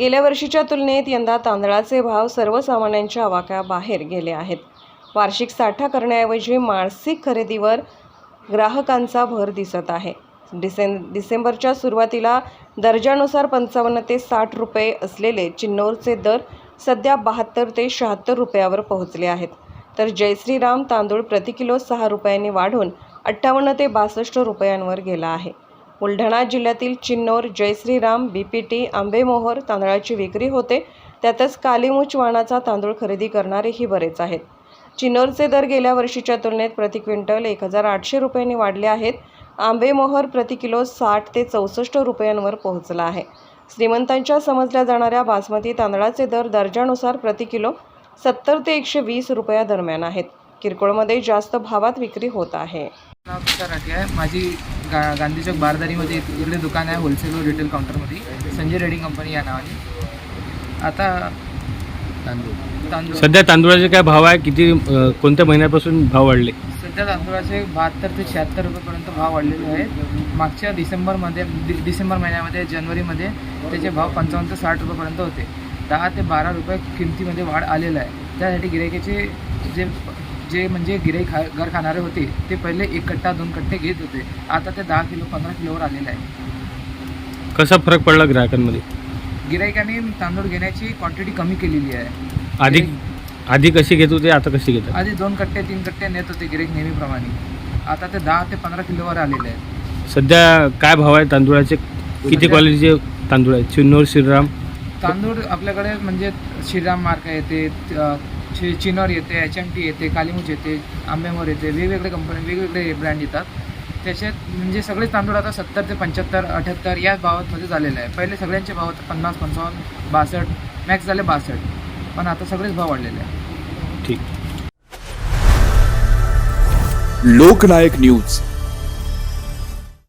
गेल्या वर्षीच्या तुलनेत यंदा तांदळाचे भाव सर्वसामान्यांच्या आवाक्याबाहेर गेले आहेत. वार्षिक साठा करण्याऐवजी मासिक खरेदीवर ग्राहकांचा भर दिसत आहे. डिसें डिसेंबरच्या सुरुवातीला दर्जानुसार पंचावन्न ते साठ रुपये असलेले चिन्नोरचे दर सध्या बहात्तर ते शहात्तर रुपयावर पोहोचले आहेत. तर जयश्रीराम तांदूळ प्रति किलो सहा रुपयांनी वाढून अठ्ठावन्न ते बासष्ट रुपयांवर गेला आहे. बुलढाणा जिल्ह्यातील Chinnor Jai Shri Ram B P T Ambemohar तांदळाची विक्री होते. त्यातच कालीमुच वाणाचा तांदूळ खरेदी करणारेही बरेच आहेत. चिन्नोरचे दर गेल्या वर्षीच्या तुलनेत प्रति क्विंटल एक हजार आठशे रुपयांनी वाढले आहेत. आंबेमोहर प्रति किलो साठ ते चौसष्ट रुपयांवर पोहोचला आहे. श्रीमंतांच्या समजल्या जाणाऱ्या बासमती तांदळाचे दर दर्जानुसार प्रति किलो सत्तर ते एकशे वीस रुपया दरम्यान आहेत. किरकोळमध्ये जास्त भावात विक्री होत आहे. नाव राठी आहे माझी गा गांधी चौक बारदारीमध्ये इक- इकडे दुकान आहे होलसेल व रिटेल काउंटरमध्ये संजय रेडिंग कंपनी या नावाने. आता तांदूळ. सध्या तांदूळाचे काय भाव आहे? किती अ, कोणत्या महिन्यापासून भाव वाढले? सध्या तांदूळाचे बहात्तर ते शहात्तर रुपयेपर्यंत भाव वाढलेले आहेत. मागच्या डिसेंबरमध्ये डि- डिसेंबर महिन्यामध्ये जानेवारीमध्ये त्याचे भाव पंचावन्न ते साठ रुपयेपर्यंत होते. दहा ते बारा रुपये किमतीमध्ये वाढ आलेला आहे. त्यासाठी गिरायकाचे जे जे म्हणजे गिराईक खा घर खाणारे होते ते पहिले एक कट्टा दोन कट्टे घेत होते. आता ते दहा किलो पंधरा किलोवर आलेलं आहे. कसा फरक पडला ग्राहकांमध्ये? गिरायकाने तांदूळ घेण्याची क्वांटिटी कमी केलेली आहे. आधी आधी कशी घेत होते आता कशी घेतात? आधी दोन कट्टे तीन कट्टे नेत होते गिराईक नेहमीप्रमाणे. आता ते दहा ते पंधरा किलोवर आलेले आहे सध्या काय भाव आहे तांदूळाचे? किती सध्या- क्वालिटीचे तांदूळ आहेत चिन्नोर श्रीराम? तांदूळ आपल्याकडे म्हणजे श्रीराम मार्क येते चि- चिनोर येते एच एम टी येते कालीमुच येते आंबेमोर येते वेगवेगळे कंपनी वेगवेगळे ब्रँड येतात. त्याच्यात म्हणजे सगळेच तांदूळ आता सत्तर ते पंच्याहत्तर अठ्याहत्तर या भावामध्ये झालेले आहे. पहिले सगळ्यांचे भाव होते पन्नास पंचावन्न बासष्ट मॅक्स झाले बासष्ट. पण आता सगळेच भाव वाढलेले आहे ठीक. लोकनायक न्यूज.